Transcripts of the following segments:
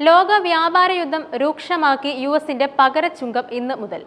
ലോക വ്യാപാര യുദ്ധം രൂക്ഷമാക്കി യു എസിന്റെ പകരച്ചുങ്കം ഇന്ന് മുതൽ.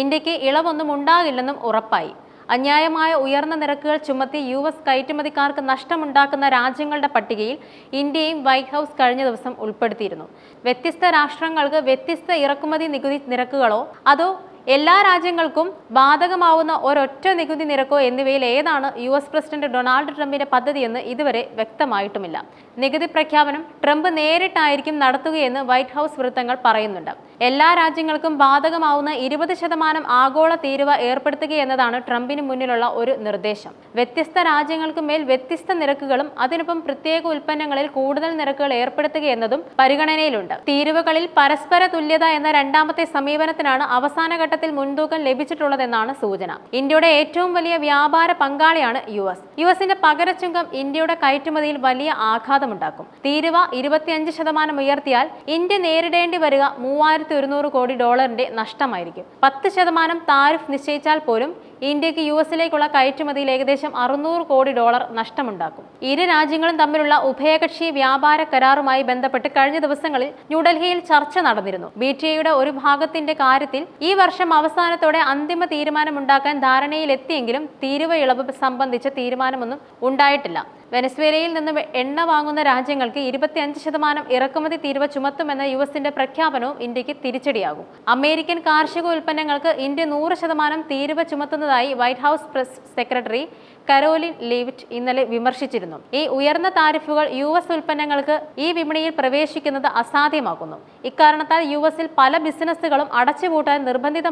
ഇന്ത്യയ്ക്ക് ഇളവൊന്നും ഉണ്ടാകില്ലെന്നും ഉറപ്പായി. അന്യായമായ ഉയർന്ന നിരക്കുകൾ ചുമത്തി യു എസ് കയറ്റുമതിക്കാർക്ക് നഷ്ടമുണ്ടാക്കുന്ന രാജ്യങ്ങളുടെ പട്ടികയിൽ ഇന്ത്യയും വൈറ്റ് ഹൗസ് കഴിഞ്ഞ ദിവസം ഉൾപ്പെടുത്തിയിരുന്നു. വ്യത്യസ്ത രാഷ്ട്രങ്ങൾക്ക് വ്യത്യസ്ത ഇറക്കുമതി നികുതി നിരക്കുകളോ അതോ എല്ലാ രാജ്യങ്ങൾക്കും ബാധകമാവുന്ന ഒരൊറ്റ നികുതി നിരക്കോ എന്നിവയിൽ ഏതാണ് യു എസ് പ്രസിഡന്റ് ഡൊണാൾഡ് ട്രംപിന്റെ പദ്ധതിയെന്ന് ഇതുവരെ വ്യക്തമായിട്ടുമില്ല. നികുതി പ്രഖ്യാപനം ട്രംപ് നേരിട്ടായിരിക്കും നടത്തുകയെന്ന് വൈറ്റ് ഹൗസ് വൃത്തങ്ങൾ പറയുന്നുണ്ട്. എല്ലാ രാജ്യങ്ങൾക്കും ബാധകമാവുന്ന ഇരുപത് ശതമാനം ആഗോള തീരുവ ഏർപ്പെടുത്തുകയെന്നതാണ് ട്രംപിന് മുന്നിലുള്ള ഒരു നിർദ്ദേശം. വ്യത്യസ്ത രാജ്യങ്ങൾക്ക് മേൽ വ്യത്യസ്ത നിരക്കുകളും അതിനൊപ്പം പ്രത്യേക ഉൽപ്പന്നങ്ങളിൽ കൂടുതൽ നിരക്കുകൾ ഏർപ്പെടുത്തുകയെന്നതും പരിഗണനയിലുണ്ട്. തീരുവകളിൽ പരസ്പര തുല്യത എന്ന രണ്ടാമത്തെ സമീപനത്തിനാണ് അവസാന ഘട്ടത്തിൽ മുൻതൂക്കം ലഭിച്ചിട്ടുള്ളതെന്നാണ് സൂചന. ഇന്ത്യയുടെ ഏറ്റവും വലിയ വ്യാപാര പങ്കാളിയാണ് യു എസ്. യു എസിന്റെ പകരച്ചുങ്കം ഇന്ത്യയുടെ കയറ്റുമതിയിൽ വലിയ ആഘാതമുണ്ടാക്കും. തീരുവ ഇരുപത്തിയഞ്ച് ശതമാനം ഉയർത്തിയാൽ ഇന്ത്യ നേരിടേണ്ടി വരിക മൂവായിരത്തി ഒരുന്നൂറ് കോടി ഡോളറിന്റെ നഷ്ടമായിരിക്കും. പത്ത് ശതമാനം താരിഫ് നിശ്ചയിച്ചാൽ പോലും ഇന്ത്യയ്ക്ക് യു എസിലേക്കുള്ള കയറ്റുമതിയിൽ ഏകദേശം അറുന്നൂറ് കോടി ഡോളർ നഷ്ടമുണ്ടാക്കും. ഇരു രാജ്യങ്ങളും തമ്മിലുള്ള ഉഭയകക്ഷി വ്യാപാര കരാറുമായി ബന്ധപ്പെട്ട് കഴിഞ്ഞ ദിവസങ്ങളിൽ ന്യൂഡൽഹിയിൽ ചർച്ച നടന്നിരുന്നു. ബി ടി എയുടെ ഒരു ഭാഗത്തിന്റെ കാര്യത്തിൽ ഈ വർഷം അവസാനത്തോടെ അന്തിമ തീരുമാനമുണ്ടാക്കാൻ ധാരണയിലെത്തിയെങ്കിലും തീരുവ ഇളവ് സംബന്ധിച്ച തീരുമാനമൊന്നും ഉണ്ടായിട്ടില്ല. വെനസ്വേലയിൽ നിന്ന് എണ്ണ വാങ്ങുന്ന രാജ്യങ്ങൾക്ക് ഇരുപത്തിയഞ്ച് ശതമാനം ഇറക്കുമതി തീരുവ ചുമത്തുമെന്ന യു എസിന്റെ പ്രഖ്യാപനവും ഇന്ത്യയ്ക്ക് തിരിച്ചടിയാകും. അമേരിക്കൻ കാർഷിക ഉൽപ്പന്നങ്ങൾക്ക് ഇന്ത്യ നൂറ് ശതമാനം തീരുവ ചുമത്തുന്നതായി White House press secretary Karoline Leavitt ഇന്നലെ വിമർശിച്ചിരുന്നു. ഈ ഉയർന്ന താരിഫുകൾ യു എസ് ഉൽപ്പന്നങ്ങൾക്ക് ഈ വിപണിയിൽ പ്രവേശിക്കുന്നത് അസാധ്യമാക്കുന്നു. ഇക്കാരണത്താൽ യു എസിൽ പല ബിസിനസ്സുകളും അടച്ചുപൂട്ടാൻ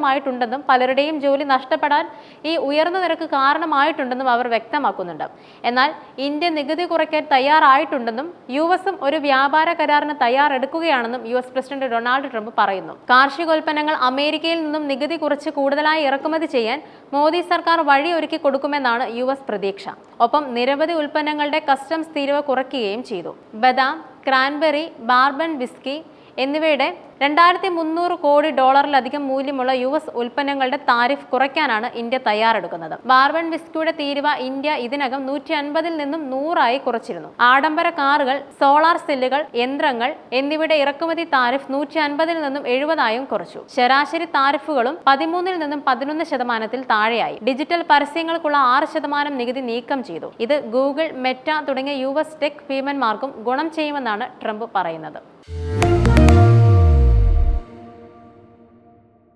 നിർബന്ധിതമായിട്ടുണ്ടെന്നും പലരുടെയും ജോലി നഷ്ടപ്പെടാൻ ഈ ഉയർന്ന നിരക്ക് കാരണമായിട്ടുണ്ടെന്നും അവർ വ്യക്തമാക്കുന്നുണ്ട്. എന്നാൽ ഇന്ത്യ നികുതി കുറയ്ക്കാൻ തയ്യാറായിട്ടുണ്ടെന്നും യു എസും ഒരു വ്യാപാര കരാറിന് തയ്യാറെടുക്കുകയാണെന്നും U S president Donald Trump പറയുന്നു. കാർഷികോൽപ്പന്നങ്ങൾ അമേരിക്കയിൽ നിന്നും നികുതി കുറച്ച് കൂടുതലായി ഇറക്കുമതി ചെയ്യാൻ മോദി സർക്കാർ വഴിയൊരുക്കി കൊടുക്കുമെന്നാണ് യു എസ് പ്രതീക്ഷ. ഒപ്പം നിരവധി ഉൽപ്പന്നങ്ങളുടെ കസ്റ്റംസ് തീരുവ കുറയ്ക്കുകയും ചെയ്തു. ബദാം ക്രാൻബെറി ബാർബൺ വിസ്കി എന്നിവയുടെ രണ്ടായിരത്തി മുന്നൂറ് കോടി ഡോളറിലധികം മൂല്യമുള്ള യു എസ് ഉൽപ്പന്നങ്ങളുടെ താരിഫ് കുറയ്ക്കാനാണ് ഇന്ത്യ തയ്യാറെടുക്കുന്നത്. ബാർബൺ വിസ്കിയുടെ തീരുവ ഇന്ത്യ ഇതിനകം നൂറ്റി അൻപതിൽ നിന്നും നൂറായി കുറച്ചിരുന്നു. ആഡംബര കാറുകൾ സോളാർ സെല്ലുകൾ യന്ത്രങ്ങൾ എന്നിവയുടെ ഇറക്കുമതി താരിഫ് നൂറ്റി അൻപതിൽ നിന്നും എഴുപതായും കുറച്ചു. ശരാശരി താരിഫുകളും പതിമൂന്നിൽ നിന്നും പതിനൊന്ന് ശതമാനത്തിൽ താഴെയായി. ഡിജിറ്റൽ പരസ്യങ്ങൾക്കുള്ള ആറ് ശതമാനം നികുതി നീക്കം ചെയ്തു. ഇത് ഗൂഗിൾ മെറ്റ തുടങ്ങിയ യു എസ് ടെക് ഭീമന്മാർക്കും ഗുണം ചെയ്യുമെന്നാണ് ട്രംപ് പറയുന്നത്.